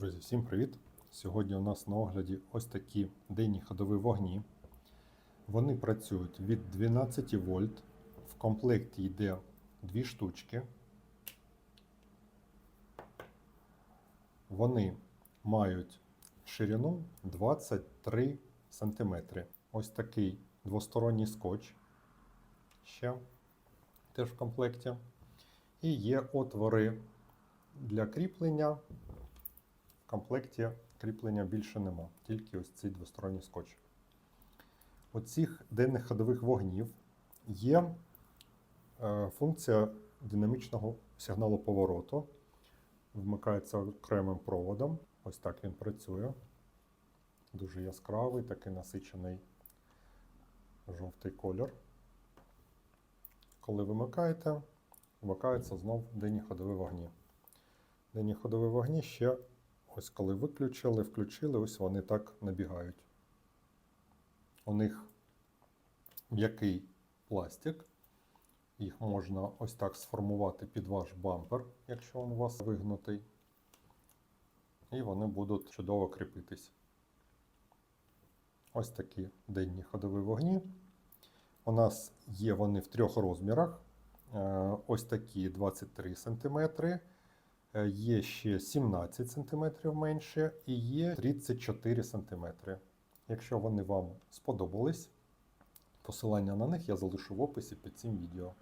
Друзі, всім привіт! Сьогодні у нас на огляді ось такі денні ходові вогні. Вони працюють від 12 вольт. В комплекті йде дві штучки. Вони мають ширину 23 см. Ось такий двосторонній скотч ще теж в комплекті. І є отвори для кріплення. В комплекті кріплення більше нема, тільки ось цей двосторонній скотч. У цих денних ходових вогнів є е, функція динамічного сигналу повороту. Вмикається окремим проводом. Ось так він працює. Дуже яскравий, такий насичений жовтий колір. Коли вимикаєте, вмикаються знов денні ходові вогні. Денні ходові вогні ще Ось коли виключили, включили, ось вони так набігають. У них м'який пластик. Їх можна ось так сформувати під ваш бампер, якщо він у вас вигнутий. І вони будуть чудово кріпитись. Ось такі денні ходові вогні. У нас є вони в трьох розмірах. Е, Ось такі 23 см. Е, Є ще 17 см менше і є 34 см. Якщо вони вам сподобались, посилання на них я залишу в описі під цим відео.